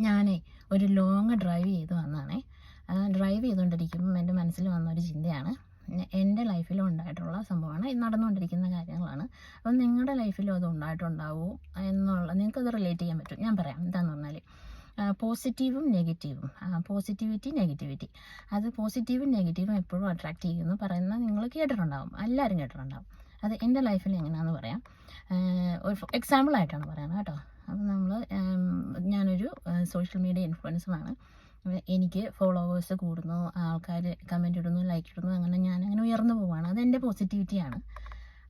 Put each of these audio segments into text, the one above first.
ഞാനേ ഒരു long drive ചെയ്ത് വന്നതാണേ. ഡ്രൈവ് ചെയ്തുകൊണ്ടിരിക്കുമ്പം എന്റെ മനസ്സിൽ വന്ന ഒരു ചിന്തയാണ് എന്റെ ലൈഫിലും ഉണ്ടായിട്ടുള്ള സംഭവമാണ്. നടന്നുകൊണ്ടിരിക്കുന്ന കാര്യങ്ങളാണ്. അപ്പം നിങ്ങളുടെ ലൈഫിലും അത് ഉണ്ടായിട്ടുണ്ടാവുമോ എന്നുള്ള നിങ്ങൾക്കത് റിലേറ്റ് ചെയ്യാൻ പറ്റും. ഞാൻ പറയാം. എന്താണെന്ന് പറഞ്ഞാൽ പോസിറ്റീവും നെഗറ്റീവും പോസിറ്റിവിറ്റി നെഗറ്റിവിറ്റി. അത് പോസിറ്റീവും നെഗറ്റീവും എപ്പോഴും അട്രാക്റ്റ് ചെയ്യുമെന്ന് പറയുന്നത് നിങ്ങൾ കേട്ടിട്ടുണ്ടാവും. എല്ലാവരും കേട്ടിട്ടുണ്ടാവും. അത് എന്റെ ലൈഫിൽ എങ്ങനെയാണെന്ന് പറയാം. ഒരു എക്സാമ്പിളായിട്ടാണ് പറയുന്നത് കേട്ടോ. സോഷ്യൽ മീഡിയ ഇൻഫ്ലുവൻസറാണ് എനിക്ക് ഫോളോവേഴ്സ് കൂടുന്നു ആൾക്കാർ കമന്റ് ഇടുന്നു ലൈക്ക് ഇടുന്നു അങ്ങനെ ഞാൻ അങ്ങനെ ഉയർന്നു പോവാണ്. അതെന്റെ പോസിറ്റിവിറ്റിയാണ്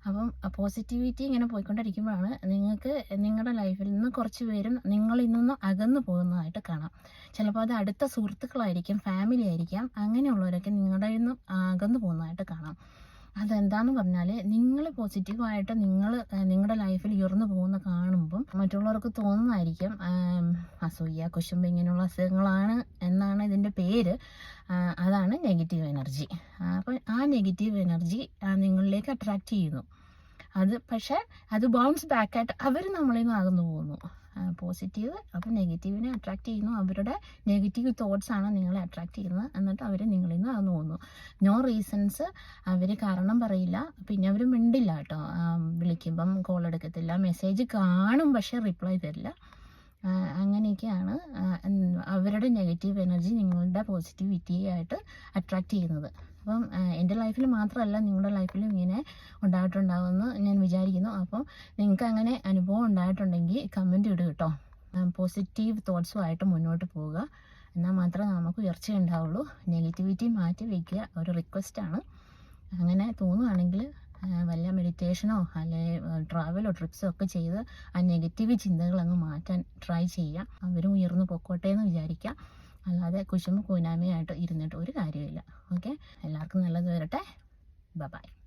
അപ്പം പോസിറ്റിവിറ്റി ഇങ്ങനെ പോയിക്കൊണ്ടിരിക്കുമ്പോഴാണ് നിങ്ങൾക്ക് നിങ്ങളുടെ ലൈഫിൽ നിന്ന് കുറച്ച് പേരും നിങ്ങളിൽ നിന്ന് അകന്നു പോകുന്നതായിട്ട് കാണാം. ചിലപ്പോൾ അത് അടുത്ത സുഹൃത്തുക്കളായിരിക്കും ഫാമിലി ആയിരിക്കാം അങ്ങനെയുള്ളവരൊക്കെ നിങ്ങളുടെ നിന്ന് അകന്നു പോകുന്നതായിട്ട് കാണാം. അതെന്താന്ന് പറഞ്ഞാൽ നിങ്ങൾ പോസിറ്റീവായിട്ട് നിങ്ങൾ നിങ്ങളുടെ ലൈഫിൽ ഉയർന്നു മറ്റുള്ളവർക്ക് തോന്നുന്നതായിരിക്കും. അസൂയ കുശുമ്പ് ഇങ്ങനെയുള്ള അസുഖങ്ങളാണ് എന്നാണ് ഇതിന്റെ പേര്. അതാണ് നെഗറ്റീവ് എനർജി അപ്പോൾ ആ നെഗറ്റീവ് എനർജി നിങ്ങളിലേക്ക് അട്രാക്റ്റ് ചെയ്യുന്നു. അത് പക്ഷേ അത് ബൗൺസ് ബാക്കായിട്ട് അവർ നമ്മളിൽ നിന്ന് അകന്നു പോകുന്നു. പോസിറ്റീവ് അപ്പോൾ നെഗറ്റീവിനെ അട്രാക്റ്റ് ചെയ്യുന്നു. അവരുടെ നെഗറ്റീവ് തോട്ട്സ് ആണ് നിങ്ങളെ അട്രാക്റ്റ് ചെയ്യുന്നത് എന്നിട്ട് അവർ നിങ്ങളിൽ നിന്ന് അകന്നു പോകുന്നു. നോ റീസൺസ് അവർ കാരണം പറയില്ല. പിന്നെ അവർ മിണ്ടില്ല കേട്ടോ. വിളിക്കുമ്പം കോൾ എടുക്കത്തില്ല. മെസ്സേജ് കാണും പക്ഷെ റിപ്ലൈ തരില്ല. അങ്ങനെയൊക്കെയാണ് അവരുടെ നെഗറ്റീവ് എനർജി നിങ്ങളുടെ പോസിറ്റിവിറ്റിയെ ആയിട്ട് അട്രാക്റ്റ് ചെയ്യുന്നത്. അപ്പം എന്റെ ലൈഫിൽ മാത്രമല്ല നിങ്ങളുടെ ലൈഫിലും ഇങ്ങനെ ഉണ്ടായിട്ടുണ്ടാവുമെന്ന് ഞാൻ വിചാരിക്കുന്നു. അപ്പം നിങ്ങൾക്ക് അങ്ങനെ അനുഭവം ഉണ്ടായിട്ടുണ്ടെങ്കിൽ കമന്റ് ഇടുക കേട്ടോ. പോസിറ്റീവ് തോട്ട്സുമായിട്ട് മുന്നോട്ട് പോവുക. എന്നാൽ മാത്രമേ നമുക്ക് ഉയർച്ച ഉണ്ടാവുള്ളൂ. നെഗറ്റിവിറ്റി മാറ്റി വയ്ക്കുക ഒരു റിക്വസ്റ്റാണ് അങ്ങനെ തോന്നുവാണെങ്കിൽ വല്ല മെഡിറ്റേഷനോ അല്ലെ ട്രാവലോ ട്രിപ്സോ ഒക്കെ ചെയ്ത് ആ നെഗറ്റീവ് ചിന്തകളങ്ങ് മാറ്റാൻ ട്രൈ ചെയ്യുക അവരും ഉയർന്നു പൊക്കോട്ടെ എന്ന് വിചാരിക്കുക അല്ലാതെ കുശുമ്പ് കൂനാമയായിട്ട് ഇരുന്നിട്ട് ഒരു കാര്യമില്ല ഓക്കെ എല്ലാവർക്കും നല്ലത് വരട്ടെ. ബൈ